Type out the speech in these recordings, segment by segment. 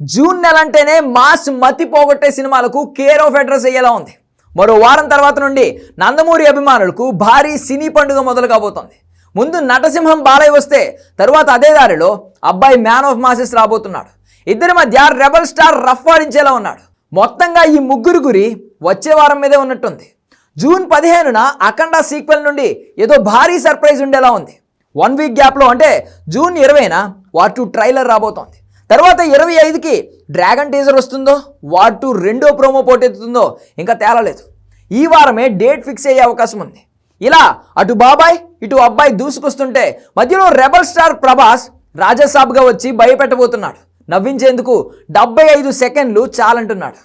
June నెల అంటేనే mass మతి పోగొట్టే సినిమాలకు కేర్ ఆఫ్ అడ్రస్ అయ్యేలా ఉంది. మరో వారం తర్వాత నుండి నందమూరి అభిమానులకు భారీ సినీ పండుగ మొదలు కాబోతోంది. ముందు నటసింహం బాలయ్య వస్తే తరువాత అదే దారిలో అబ్బాయి మ్యాన్ ఆఫ్ మాసెస్ రాబోతున్నాడు. ఇద్దరి మధ్య రెబల్ స్టార్ రఫ్ఫాడించేలా ఉన్నాడు. మొత్తంగా ఈ ముగ్గురు గురి వచ్చే వారం మీదే ఉన్నట్టుంది. జూన్ పదిహేనున అఖండ సీక్వెల్ నుండి ఏదో భారీ సర్ప్రైజ్ ఉండేలా ఉంది. వన్ వీక్ గ్యాప్లో అంటే జూన్ ఇరవైన వార్ టూ ట్రైలర్ రాబోతోంది. తర్వాత ఇరవై ఐదుకి డ్రాగన్ టీజర్ వస్తుందో వార్ టూ రెండో ప్రోమో పోటెత్తుతుందో ఇంకా తేలలేదు ఈ వారమే డేట్ ఫిక్స్ అయ్యే అవకాశం ఉంది. ఇలా అటు బాబాయ్ ఇటు అబ్బాయి దూసుకొస్తుంటే మధ్యలో రెబల్ స్టార్ ప్రభాస్ రాజాసాబ్గా వచ్చి భయపెట్టబోతున్నాడు. నవ్వించేందుకు డెబ్బై ఐదు సెకండ్లు చాలంటున్నాడు.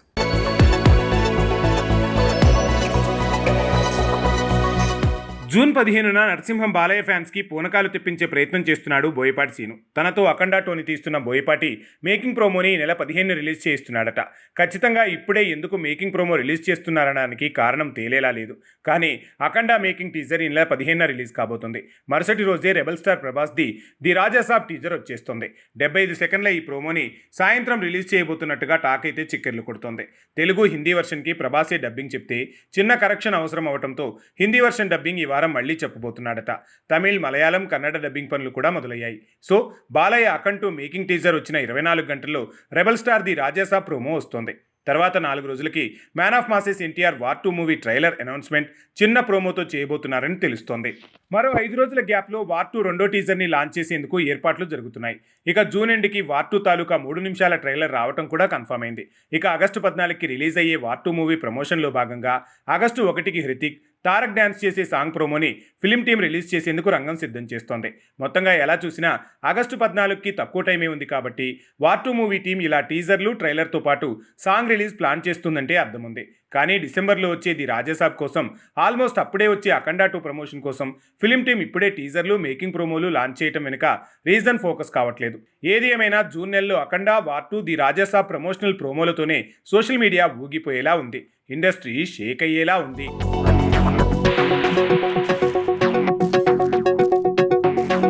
జూన్ పదిహేనున నరసింహం బాలయ్య ఫ్యాన్స్కి పూనకాలు తెప్పించే ప్రయత్నం చేస్తున్నాడు బోయపాటి సీను. తనతో అఖండ టోని తీస్తున్న బోయపాటి మేకింగ్ ప్రోమోని ఈ నెల పదిహేను రిలీజ్ చేస్తున్నాడట ఖచ్చితంగా ఇప్పుడే ఎందుకు మేకింగ్ ప్రోమో రిలీజ్ చేస్తున్నారనడానికి కారణం తేలేలా లేదు. కానీ అఖండ మేకింగ్ టీజర్ ఈ నెల పదిహేనున రిలీజ్ కాబోతుంది. మరుసటి రోజే rebel star Prabhas the the Raja Saab teaser వచ్చేస్తుంది. డెబ్బై ఐదు సెకండ్ల ఈ ప్రోమోని సాయంత్రం రిలీజ్ చేయబోతున్నట్టుగా టాక్ అయితే చిక్కెర్లు కొడుతోంది. తెలుగు హిందీ వర్షన్కి ప్రభాసే డబ్బింగ్ చెప్తే చిన్న కరెక్షన్ అవసరం అవడంతో హిందీ వర్షన్ డబ్బింగ్ ఈ వారం మళ్ళీ చెప్పబోతున్నాడట. తమిళ్ మలయాళం కన్నడ డబ్బింగ్ పనులు కూడా మొదలయ్యాయి. సో బాలయ్య అకంటూ మేకింగ్ టీజర్ వచ్చిన ఇరవై నాలుగు గంటల్లో rebel star the Raja Saab promo వస్తోంది. తర్వాత నాలుగు రోజులకి man of masses NTR war two movie trailer announcement చిన్న ప్రోమోతో చేయబోతున్నారని తెలుస్తోంది. మరో ఐదు రోజుల గ్యాప్లో వార్ టూ రెండో టీజర్ని లాంచ్ చేసేందుకు ఏర్పాట్లు జరుగుతున్నాయి. ఇక జూన్ ఎండ్కి వార్ టూ తాలూకా మూడు నిమిషాల ట్రైలర్ రావటం కూడా కన్ఫర్మ్ అయింది. ఇక ఆగస్టు పద్నాలుగుకి రిలీజ్ అయ్యే వార్ టూ మూవీ ప్రమోషన్లో భాగంగా ఆగస్టు ఒకటికి హృతిక్ తారక్ డ్యాన్స్ చేసే సాంగ్ ప్రోమోని ఫిలిం టీం రిలీజ్ చేసేందుకు రంగం సిద్ధం చేస్తోంది. మొత్తంగా ఎలా చూసినా ఆగస్టు పద్నాలుగుకి తక్కువ టైమే ఉంది కాబట్టి వార్ టూ మూవీ టీం ఇలా టీజర్లు ట్రైలర్తో పాటు సాంగ్ రిలీజ్ ప్లాన్ చేస్తుందంటే అర్థం ఉంది కానీ డిసెంబర్లో వచ్చేది రాజాసాబ్ కోసం ఆల్మోస్ట్ అప్పుడే వచ్చే అఖండా టూ ప్రమోషన్ కోసం ఫిలిం టీం ఇప్పుడే టీజర్లు మేకింగ్ ప్రోమోలు లాంచ్ చేయటం వెనుక రీజన్ ఫోకస్ కావట్లేదు. ఏది ఏమైనా జూన్ నెలలో Akhanda war two the Raja Saab promotional ప్రోమోలతోనే social media ఊగిపోయేలా ఉంది. ఇండస్ట్రీ షేక్ అయ్యేలా ఉంది.